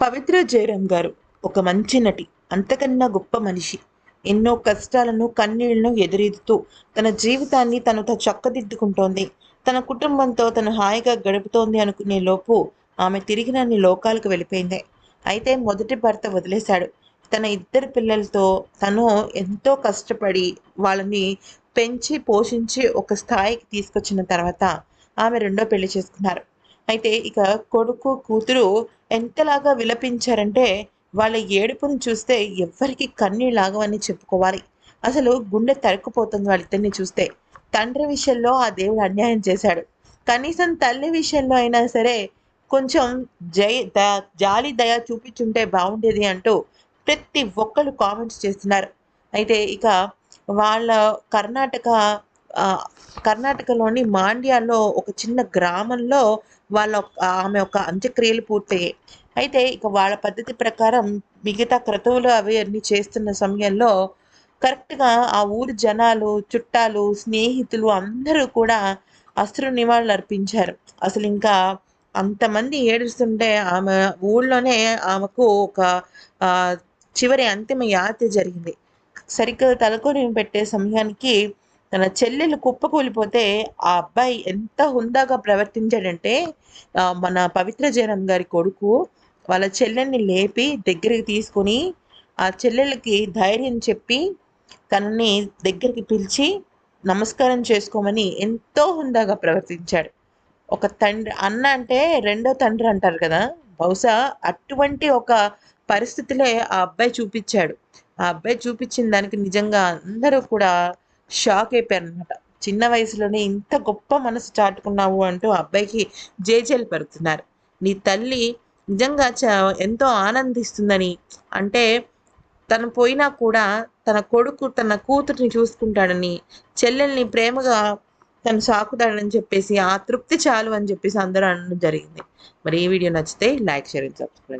పవిత్ర జయరామ్ గారు ఒక మంచి నటి అంతకన్నా గొప్ప మనిషి. ఎన్నో కష్టాలను కన్నీళ్ళను ఎదురెదుతూ తన జీవితాన్ని తను చక్కదిద్దుకుంటోంది. తన కుటుంబంతో తను హాయిగా గడుపుతోంది అనుకునే లోపు ఆమె తిరిగి నన్ను లోకాలకు వెళ్ళిపోయింది. అయితే మొదటి భర్త వదిలేశాడు. తన ఇద్దరు పిల్లలతో తను ఎంతో కష్టపడి వాళ్ళని పెంచి పోషించి ఒక స్థాయికి తీసుకొచ్చిన తర్వాత ఆమె రెండో పెళ్ళి చేసుకున్నారు. అయితే ఇక కొడుకు కూతురు ఎంతలాగా విలపించారంటే వాళ్ళ ఏడుపును చూస్తే ఎవ్వరికి కన్నీళ్ళు లాగవని చెప్పుకోవాలి. అసలు గుండె తరుక్కుపోతుంది వాళ్ళిద్దరిని చూస్తే. తండ్రి విషయంలో ఆ దేవుడు అన్యాయం చేశాడు. కనీసం తల్లి విషయంలో అయినా సరే కొంచెం జై ద జాలి దయ చూపించుంటే బాగుండేది అంటూ ప్రతి ఒక్కరు కామెంట్స్ చేస్తున్నారు. అయితే ఇక వాళ్ళ కర్ణాటక కర్ణాటకలోని మాండ్యాలో ఒక చిన్న గ్రామంలో వాళ్ళ ఆమె ఒక అంత్యక్రియలు పూర్తయ్యాయి. అయితే ఇక వాళ్ళ పద్ధతి ప్రకారం మిగతా క్రతువులు అవి అన్ని చేస్తున్న సమయంలో కరెక్ట్గా ఆ ఊరి జనాలు చుట్టాలు స్నేహితులు అందరూ కూడా అశ్రు నివాళులు అర్పించారు. అసలు ఇంకా అంతమంది ఏడుస్తుంటే ఆమె ఊళ్ళోనే ఆమెకు ఒక చివరి అంతిమ యాత్ర జరిగింది. సరిగ్గా తలకొని పెట్టే సమయానికి తన చెల్లెలు కుప్పకూలిపోతే ఆ అబ్బాయి ఎంత హుందాగా ప్రవర్తించాడంటే మన పవిత్ర జయరామ్ గారి కొడుకు వాళ్ళ చెల్లెల్ని లేపి దగ్గరికి తీసుకొని ఆ చెల్లెలకి ధైర్యం చెప్పి తనని దగ్గరికి పిలిచి నమస్కారం చేసుకోమని ఎంతో హుందాగా ప్రవర్తించాడు. ఒక తండ్రి అన్న అంటే రెండో తండ్రి అంటారు కదా బహుశా అటువంటి ఒక పరిస్థితులే ఆ అబ్బాయి చూపించాడు. ఆ అబ్బాయి చూపించిన దానికి నిజంగా అందరూ కూడా షాక్ అయిపోయారనమాట చిన్న వయసులోనే ఇంత గొప్ప మనసు చాటుకున్నావు అంటూ ఆ అబ్బాయికి జేజేలు పెడుతున్నారు. నీ తల్లి నిజంగా చ ఎంతో ఆనందిస్తుందని. అంటే తను పోయినా కూడా తన కొడుకు తన కూతుర్ని చూసుకుంటాడని చెల్లెల్ని ప్రేమగా తను సాకుతాడని చెప్పేసి ఆ తృప్తి చాలు అని చెప్పేసి అందరూ అనడం జరిగింది. మరి ఈ వీడియో నచ్చితే లైక్ షేర్ అండ్ సబ్స్క్రైబ్